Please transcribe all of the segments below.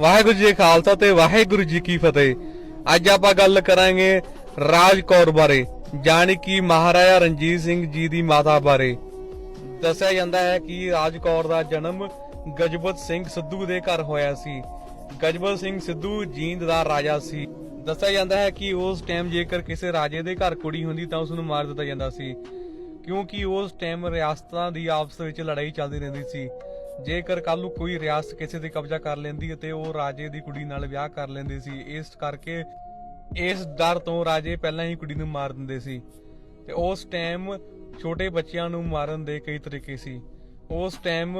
ਵਾਹਿਗੁਰੂ ਜੀ ਖਾਲਸਾ ਤੇ ਵਾਹਿਗੁਰੂ ਜੀ ਕੀ ਫਤਿਹ। ਅੱਜ ਆਪਾਂ ਗੱਲ ਕਰਾਂਗੇ ਰਾਜ ਕੌਰ ਬਾਰੇ ਜਾਣੀ ਕਿ ਮਹਾਰਾਜਾ ਰਣਜੀਤ ਸਿੰਘ ਜੀ ਦੀ ਮਾਤਾ ਬਾਰੇ। ਦੱਸਿਆ ਜਾਂਦਾ ਹੈ ਕਿ ਰਾਜ ਕੌਰ ਦਾ ਜਨਮ ਗਜਪਤ ਸਿੰਘ ਸਿੱਧੂ ਦੇ ਘਰ ਹੋਇਆ ਸੀ। ਗਜਪਤ ਸਿੰਘ ਸਿੱਧੂ ਜੀਂਦ ਦਾ ਰਾਜਾ ਸੀ। ਦੱਸਿਆ ਜਾਂਦਾ ਹੈ ਕਿ ਉਸ ਟਾਈਮ ਜੇਕਰ ਕਿਸੇ ਰਾਜੇ ਦੇ ਘਰ ਕੁੜੀ ਹੁੰਦੀ ਤਾਂ ਉਸ ਨੂੰ ਮਾਰ ਦਿੱਤਾ ਜਾਂਦਾ ਸੀ। ਕਿਉਂਕਿ ਉਸ ਟਾਈਮ ਰਿਆਸਤਾਂ ਦੀ ਆਪਸ ਵਿੱਚ ਲੜਾਈ ਚੱਲਦੀ ਰਹਿੰਦੀ ਸੀ। ਜੇਕਰ ਕੱਲ ਨੂੰ ਕੋਈ ਰਿਆਸਤ ਕਿਸੇ ਤੇ ਕਬਜ਼ਾ ਕਰ ਲੈਂਦੀ ਅਤੇ ਉਹ ਰਾਜੇ ਦੀ ਕੁੜੀ ਨਾਲ ਵਿਆਹ ਕਰ ਲੈਂਦੇ ਸੀ, ਇਸ ਕਰਕੇ ਇਸ ਡਰ ਤੋਂ ਰਾਜੇ ਪਹਿਲਾਂ ਹੀ ਕੁੜੀ ਨੂੰ ਮਾਰ ਦਿੰਦੇ ਸੀ ਤੇ ਉਸ ਟਾਈਮ ਛੋਟੇ ਬੱਚਿਆਂ ਨੂੰ ਮਾਰਨ ਦੇ ਕਈ ਤਰੀਕੇ ਸੀ। ਉਸ ਟਾਈਮ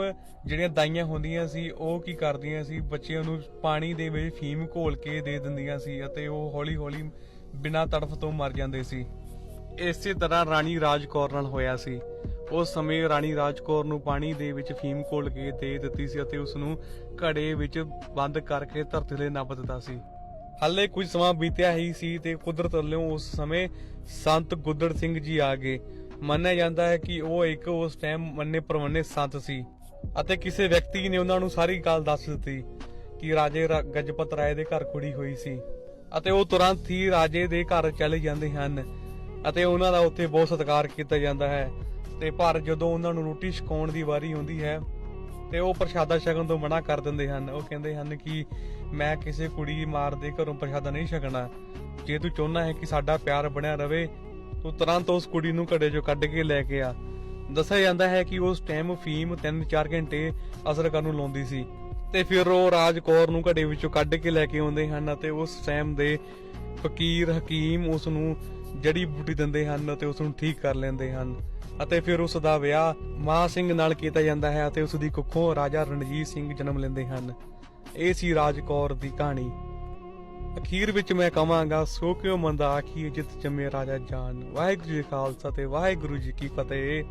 ਜਿਹੜੀਆਂ ਦਾਈਆਂ ਹੁੰਦੀਆਂ ਸੀ, ਉਹ ਕੀ ਕਰਦੀਆਂ ਸੀ, ਬੱਚਿਆਂ ਨੂੰ ਪਾਣੀ ਦੇ ਵਿੱਚ ਫੀਮ ਘੋਲ ਕੇ ਦੇ ਦਿੰਦੀਆਂ ਸੀ ਅਤੇ ਉਹ ਹੌਲੀ-ਹੌਲੀ ਬਿਨਾਂ ਤੜਫ ਤੋਂ ਮਰ ਜਾਂਦੇ ਸੀ। ਇਸੇ ਤਰ੍ਹਾਂ ਰਾਣੀ ਰਾਜ ਕੌਰ ਨਾਲ ਹੋਇਆ ਸੀ। ਉਸ ਸਮੇਂ ਰਾਣੀ ਰਾਜ ਕੌਰ ਨੂੰ ਪਾਣੀ ਦੇ ਵਿੱਚ ਫੀਮ ਘੋਲ ਕੇ ਦੇ ਦਿੱਤੀ ਸੀ ਅਤੇ ਉਸ ਨੂੰ ਘੜੇ ਵਿੱਚ ਬੰਦ ਕਰਕੇ ਧਰਤੀ 'ਤੇ ਨੱਪ ਦਿੱਤਾ ਸੀ। ਹਾਲੇ ਕੁਝ ਸਮਾਂ ਬੀਤਿਆ ਹੀ ਸੀ ਤੇ ਕੁਦਰਤ ਵੱਲੋਂ ਉਸ ਸਮੇਂ ਸੰਤ ਗੁੱਦੜ ਸਿੰਘ ਜੀ ਆ ਗਏ। ਮੰਨਿਆ ਜਾਂਦਾ ਹੈ ਕਿ ਉਹ ਇੱਕ ਉਸ ਟਾਈਮ ਮੰਨੇ ਪ੍ਰਮੰਨੇ ਸੰਤ ਸੀ ਅਤੇ ਕਿਸੇ ਵਿਅਕਤੀ ਨੇ ਉਹਨਾਂ ਨੂੰ ਸਾਰੀ ਗੱਲ ਦੱਸ ਦਿੱਤੀ ਕਿ ਰਾਜੇ ਰਾ- ਗਜਪਤ ਰਾਏ ਦੇ ਘਰ ਕੁੜੀ ਹੋਈ ਸੀ ਅਤੇ ਉਹ ਤੁਰੰਤ ਹੀ ਰਾਜੇ ਦੇ ਘਰ ਚਲੇ ਜਾਂਦੇ ਹਨ ਅਤੇ ਉਹਨਾਂ ਦਾ ਉੱਥੇ ਬਹੁਤ ਸਤਿਕਾਰ ਕੀਤਾ ਜਾਂਦਾ ਹੈ। ਤੇ ਪਰ ਜਦੋਂ ਉਹਨਾਂ ਨੂੰ ਰੋਟੀ ਛਕਾਉਣ ਦੀ ਵਾਰੀ ਆਉਂਦੀ ਹੈ, ਤੇ ਉਹ ਪ੍ਰਸ਼ਾਦਾ ਛਕਣ ਤੋਂ ਮਨਾ ਕਰ ਦਿੰਦੇ ਹਨ। ਉਹ ਕਹਿੰਦੇ ਹਨ ਕਿ ਮੈਂ ਕਿਸੇ ਕੁੜੀ ਮਾਰ ਦੇ ਘਰੋਂ ਪ੍ਰਸ਼ਾਦਾ ਨਹੀਂ ਛਕਣਾ। ਜੇ ਤੂੰ ਚਾਹੁੰਦਾ ਹੈ ਕਿ ਸਾਡਾ ਪਿਆਰ ਬਣਿਆ ਰਵੇ, ਤੂੰ ਤੁਰੰਤ ਉਸ ਕੁੜੀ ਨੂੰ ਘੜੇ ਚੋਂ ਕੱਢ ਕੇ ਲੈ ਕੇ ਆ। ਦੱਸਿਆ ਜਾਂਦਾ ਹੈ ਕਿ ਉਸ ਟਾਈਮ ਫੀਮ 3-4 ਘੰਟੇ ਅਸਰ ਕਰਨ ਨੂੰ ਲਾਉਂਦੀ ਸੀ। ਤੇ ਫਿਰ ਉਹ ਰਾਜ ਕੌਰ ਨੂੰ ਘੜੇ ਵਿੱਚੋਂ ਕੱਢ ਕੇ ਲੈ ਕੇ ਆਉਂਦੇ ਹਨ ਅਤੇ ਉਸ ਟਾਈਮ ਦੇ ਫਕੀਰ ਹਕੀਮ ਉਸ ਨੂੰ ਜੜੀ ਬੂਟੀ ਦਿੰਦੇ ਹਨ ਅਤੇ ਉਸ ਨੂੰ ਠੀਕ ਕਰ ਲੈਂਦੇ ਹਨ। ਅਤੇ ਫਿਰ ਉਸ ਦਾ ਵਿਆਹ ਮਾਂ ਸਿੰਘ ਨਾਲ ਕੀਤਾ ਜਾਂਦਾ ਹੈ ਅਤੇ ਉਸ ਦੀ ਕੁੱਖੋਂ ਰਾਜਾ ਰਣਜੀਤ ਸਿੰਘ ਜਨਮ ਲੈਂਦੇ ਹਨ। ਇਹ ਸੀ ਰਾਜ ਕੌਰ ਦੀ ਕਹਾਣੀ। ਅਖੀਰ ਵਿੱਚ ਮੈਂ ਕਹਾਂਗਾ, ਸੋ ਕਿਉ ਮੰਦਾ ਆਖੀ ਜਿਤ ਜੰਮੇ ਰਾਜਾ ਜਾਨ। ਵਾਹਿਗੁਰੂ ਜੀ ਖਾਲਸਾ ਤੇ ਵਾਹਿਗੁਰੂ ਜੀ ਕੀ ਫਤਿਹ।